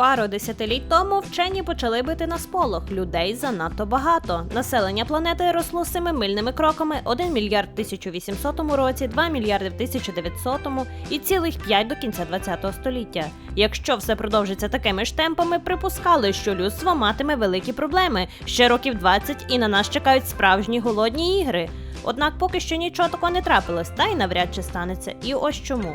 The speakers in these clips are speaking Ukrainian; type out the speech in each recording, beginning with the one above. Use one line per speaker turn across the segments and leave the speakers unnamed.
Пару десятиліть тому вчені почали бити на сполох. Людей занадто багато. Населення планети росло семимильними кроками 1 мільярд в 1800 році, 2 мільярди в 1900 і цілих 5 до кінця 20 століття. Якщо все продовжиться такими ж темпами, припускали, що людство матиме великі проблеми ще років 20 і на нас чекають справжні голодні ігри. Однак поки що нічого такого не трапилось, та й навряд чи станеться. І ось чому.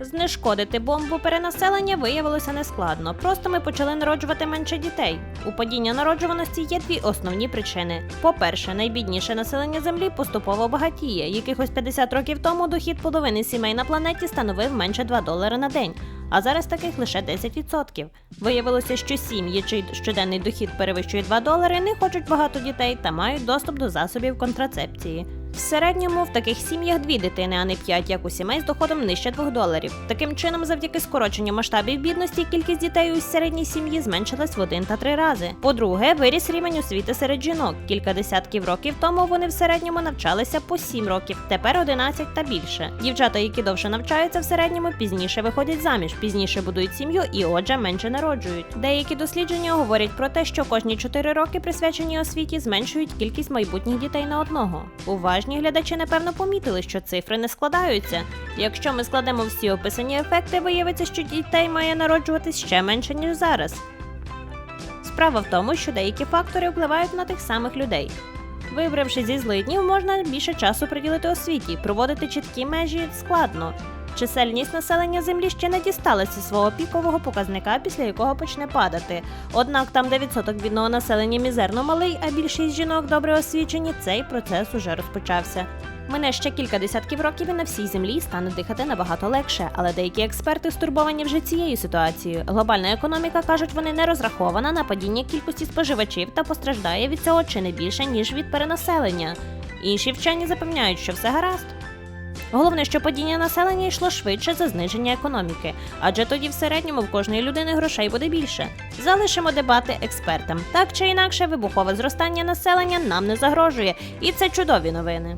Знешкодити бомбу перенаселення виявилося нескладно. Просто ми почали народжувати менше дітей. У падіння народжуваності є дві основні причини. По-перше, найбідніше населення землі поступово багатіє. Якихось 50 років тому дохід половини сімей на планеті становив менше 2 долари на день. А зараз таких лише 10%. Виявилося, що сім'ї, чий щоденний дохід перевищує 2 долари, не хочуть багато дітей та мають доступ до засобів контрацепції. В середньому в таких сім'ях дві дитини, а не п'ять, як у сімей з доходом нижче 2 доларів. Таким чином, завдяки скороченню масштабів бідності, кількість дітей у середній сім'ї зменшилась в один та три рази. По-друге, виріс рівень освіти серед жінок. Кілька десятків років тому вони в середньому навчалися по 7 років, тепер 11 та більше. Дівчата, які довше навчаються в середньому, пізніше виходять заміж, пізніше будують сім'ю і, отже, менше народжують. Деякі дослідження говорять про те, що кожні 4 роки присвячені освіті зменшують кількість майбутніх дітей на одного. Уважні глядачі напевно помітили, що цифри не складаються. Якщо ми складемо всі описані ефекти, виявиться, що дітей має народжуватись ще менше ніж зараз. Справа в тому, що деякі фактори впливають на тих самих людей. Вибравши зі злиднів, можна більше часу приділити освіті, проводити чіткі межі складно. Чисельність населення землі ще не дісталася свого пікового показника, після якого почне падати. Однак там, де відсоток бідного населення мізерно малий, а більшість жінок добре освічені, цей процес уже розпочався. Мине ще кілька десятків років і на всій землі стане дихати набагато легше, але деякі експерти стурбовані вже цією ситуацією. Глобальна економіка кажуть, вони не розрахована на падіння кількості споживачів та постраждає від цього чи не більше ніж від перенаселення. Інші вчені запевняють, що все гаразд. Головне, що падіння населення йшло швидше за зниження економіки, адже тоді в середньому в кожної людини грошей буде більше. Залишимо дебати експертам. Так чи інакше, вибухове зростання населення нам не загрожує, і це чудові новини.